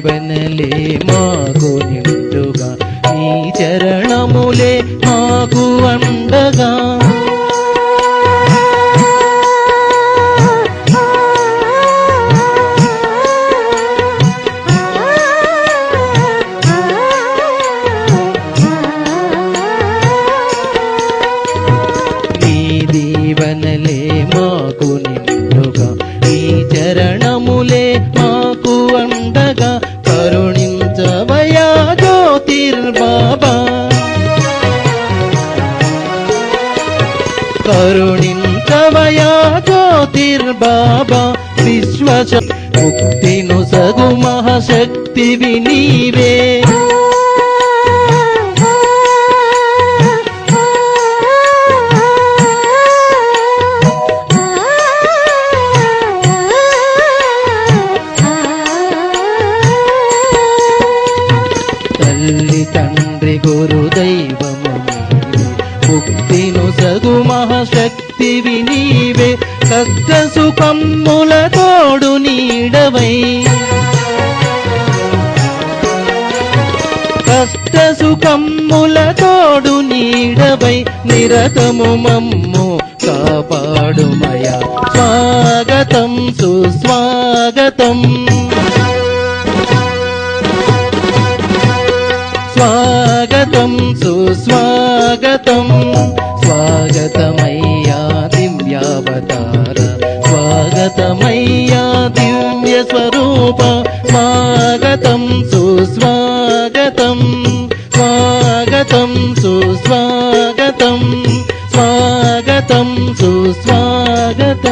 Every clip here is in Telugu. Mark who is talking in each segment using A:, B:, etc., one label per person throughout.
A: దీవెనలే మాకు నిండుగా నీ చరణములే మాకు అండగా. నీ దీవెనలే మాకు నిండుగా కరుణించవయా జ్యోతిర్బాబా విశ్వశ ముక్తిను సగు మహాశక్తివి నీవే. మహాశక్తివి నీవే కష్ట సుఖమ్ముల తోడు నీడవై. కష్ట సుఖమ్ముల తోడు నీడవై నిరతము మమ్ము కాపాడుమయ. స్వాగతం సుస్వాగతం. స్వాగతం సుస్వాగతం స్వాగతం. స్వాగతమయ్యా దివ్యావతార. స్వాగతమయ్యా దివ్య స్వరూప. స్వాగతం సుస్వాగతం. స్వాగతం సుస్వాగతం. స్వాగతం సుస్వాగతం.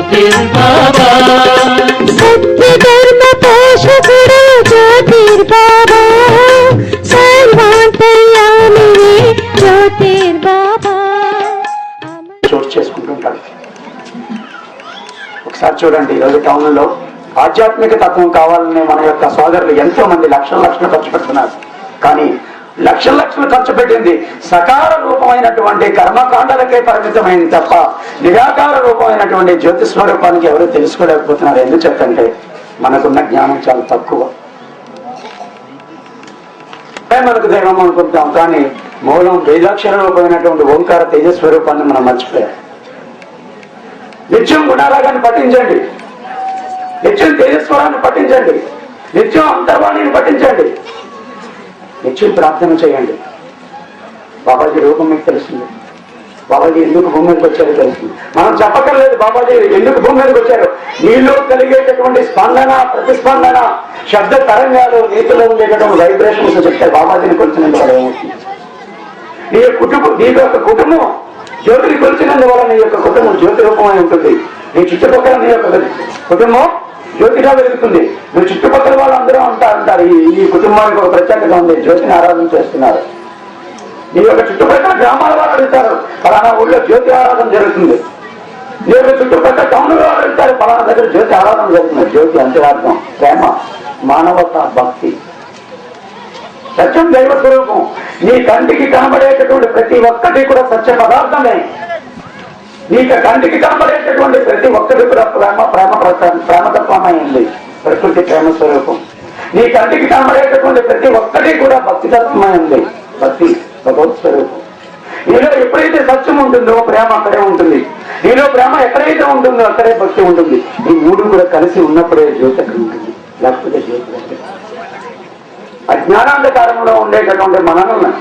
B: సత్య ధర్మ
C: చోటు చేసుకుంటుంటాడు ఒకసారి చూడండి ఈరోజు టౌన్లో ఆధ్యాత్మిక తత్వం కావాలనే మన యొక్క సోదరులు ఎంతో మంది లక్షల లక్షలు ఖర్చు పెడుతున్నారు. కానీ లక్షల లక్షలు ఖర్చు పెట్టింది. సకార రూపమైనటువంటి కర్మకాండలకే పరిమితమైంది తప్ప నిరాకార రూపమైనటువంటి జ్యోతి స్వరూపానికి ఎవరు తెలుసుకోలేకపోతున్నారు. ఎందుకు చెప్పంటే మనకున్న జ్ఞానం చాలా తక్కువ. మనకు దైవం అనుకుంటాం కానీ మూలం వేదాక్షర రూపమైనటువంటి ఓంకార తేజస్వరూపాన్ని మనం మర్చిపోయాం. నిత్యం గుణారాగాన్ని పఠించండి. నిత్యం తేజస్వరాన్ని పఠించండి. నిత్యం అంతర్వాణిని పఠించండి. నిత్యం ప్రార్థన చేయండి. బాబాజీ రూపం మీకు తెలుస్తుంది. బాబాజీ ఎందుకు భూమి మీదకి వచ్చారో తెలుస్తుంది. మనం చెప్పక్కర్లేదు బాబాజీ ఎందుకు భూమి మీదకి వచ్చారు. నీలో కలిగేటటువంటి స్పందన ప్రతిస్పందన శబ్ద తరంగాలు నీతిలో ఉండేటటువంటి వైబ్రేషన్స్ చెప్తే బాబాజీని కొలిచినందువల్ల ఏమవుతుంది? నీ యొక్క కుటుంబం నీ యొక్క కుటుంబం జ్యోతిని కొలిచినందువల్ల నీ యొక్క కుటుంబం జ్యోతి రూపమై ఉంటుంది. నీ చుట్టుపక్కల నీ యొక్క కుటుంబం జ్యోతిగా వెలుగుతుంది. నీ చుట్టుపక్కల వాళ్ళందరూ అందరూ అంటారు. ఈ ఈ కుటుంబానికి ఒక ప్రత్యేకత ఉంది. జ్యోతిని ఆరాధన చేస్తున్నారు. మీ యొక్క చుట్టుపక్కల గ్రామాల వాళ్ళు అడుగుతారు ఫలానా ఊళ్ళో జ్యోతి ఆరాధన జరుగుతుంది. మీ యొక్క చుట్టుపక్కల టౌన్ వాళ్ళు అడుగుతారు ఫలానా దగ్గర జ్యోతి ఆరాధన జరుగుతుంది. జ్యోతి అంతరార్థం ప్రేమ మానవత భక్తి. సత్యం దైవ స్వరూపం. నీ కంటికి కనబడేటటువంటి ప్రతి ఒక్కటి కూడా సత్య పదార్థమే. నీకు కంటికి కనపడేటటువంటి ప్రతి ఒక్కటి కూడా ప్రేమ ప్రేమ ప్రేమతత్వమైంది. ప్రకృతి ప్రేమ స్వరూపం. నీ కంటికి కనబడేటటువంటి ప్రతి ఒక్కటి కూడా భక్తితత్వమైంది. భక్తి భగవత్ స్వరూపం. నీలో ఎప్పుడైతే సత్యం ఉంటుందో ప్రేమ అక్కడే ఉంటుంది. నీలో ప్రేమ ఎక్కడైతే ఉంటుందో అక్కడే భక్తి ఉంటుంది. ఈ మూడు కూడా కలిసి ఉన్నప్పుడే జ్యోతి అక్కడ ఉంటుంది. లేకపోతే జ్యోతి అజ్ఞానాంధకారంలో ఉండేటటువంటి మనను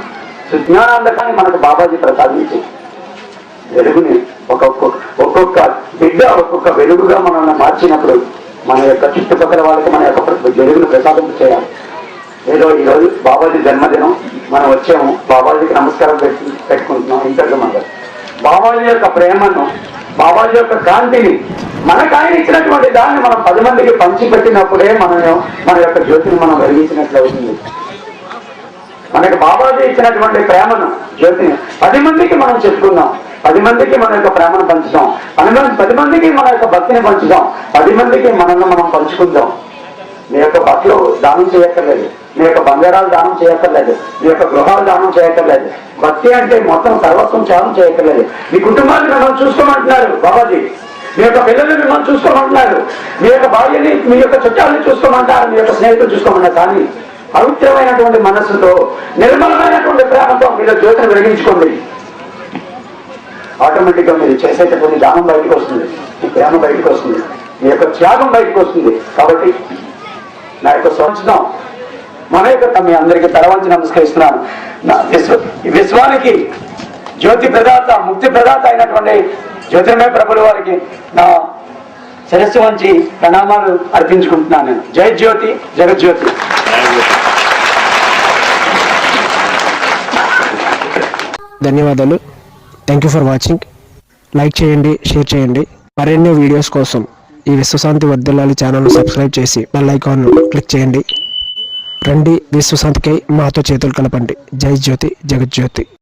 C: సుజ్ఞానాంధకాన్ని మనకు బాబాజీ ప్రసాదించి వెలుగుని ఒక్కొక్క ఒక్కొక్క బిడ్డ ఒక్కొక్క వెలుగుగా మనల్ని మార్చినప్పుడు మన యొక్క చుట్టుపక్కల వాళ్ళకి మన యొక్క ప్ర- వెలుగును చేయాలి. ఏదో ఈ రోజు బాబాజీ జన్మదినం మనం వచ్చాము బాబాజీకి నమస్కారం పెట్టి పెట్టుకుంటున్నాం ఇంతకు మనం బాబాజీ యొక్క ప్రేమను బాబాజీ యొక్క కాంతిని మనకు ఆయన ఇచ్చినటువంటి దాన్ని మనం పది మందికి పంచిపెట్టినప్పుడే మనం మన యొక్క జ్యోతిని మనం వెలిగించినట్లు అవుతుంది. మనకి బాబాజీ ఇచ్చినటువంటి ప్రేమను జ్యోతిని పది మందికి మనం చెప్పుకుందాం. పది మందికి మన యొక్క ప్రేమను పంచుదాం. పది మంది పది మందికి మన యొక్క భక్తిని పంచుదాం. పది మందికి మనల్ని మనం పంచుకుందాం. మీ యొక్క బట్టలు దానం చేయక్కర్లేదు. మీ యొక్క బంగారాలు దానం చేయక్కర్లేదు. మీ యొక్క గృహాలు దానం చేయక్కర్లేదు. భక్తి అంటే మొత్తం సర్వస్వం త్యాగం చేయక్కర్లేదు. మీ కుటుంబాన్ని మిమ్మల్ని చూసుకోమంటున్నారు బాబాజీ. మీ యొక్క పిల్లల్ని మిమ్మల్ని చూసుకోమంటున్నారు. మీ యొక్క భార్యని మీ యొక్క చుట్టాలని చూసుకోమంటారు మీ యొక్క స్నేహితులు చూసుకోమన్నారు కానీ పవిత్రమైనటువంటి మనస్సుతో నిర్మలమైనటువంటి ప్రేమతో మీరు జ్యోతిని వెలిగించుకోండి. ఆటోమేటిక్గా మీరు చేసేటటువంటి దానం బయటకు వస్తుంది. మీ ప్రేమ బయటకు వస్తుంది. మీ యొక్క త్యాగం బయటకు వస్తుంది. కాబట్టి నా యొక్క సంవత్సరం మన యొక్క మీ అందరికీ తలవంచి నమస్కరిస్తున్నాను. విశ్వానికి జ్యోతి ప్రదాత ముక్తి ప్రదాత అయినటువంటి జ్యోతిర్మయ ప్రభుల వారికి నా శిరస్సు వంచి ప్రణామాలు అర్పించుకుంటున్నాను. నేను జై జ్యోతి జగజ్యోతి.
D: ధన్యవాదాలు. Thank you for watching like చేయండి షేర్ చేయండి. మరెన్నో వీడియోస్ కోసం ఈ విశ్వశాంతి వర్ధిల్లాలి ఛానల్ను సబ్స్క్రైబ్ చేసి బెల్ ఐకాన్ను క్లిక్ చేయండి. రండి విశ్వశాంతికై మాతో చేతులు కలపండి. జై జ్యోతి జగజ్యోతి.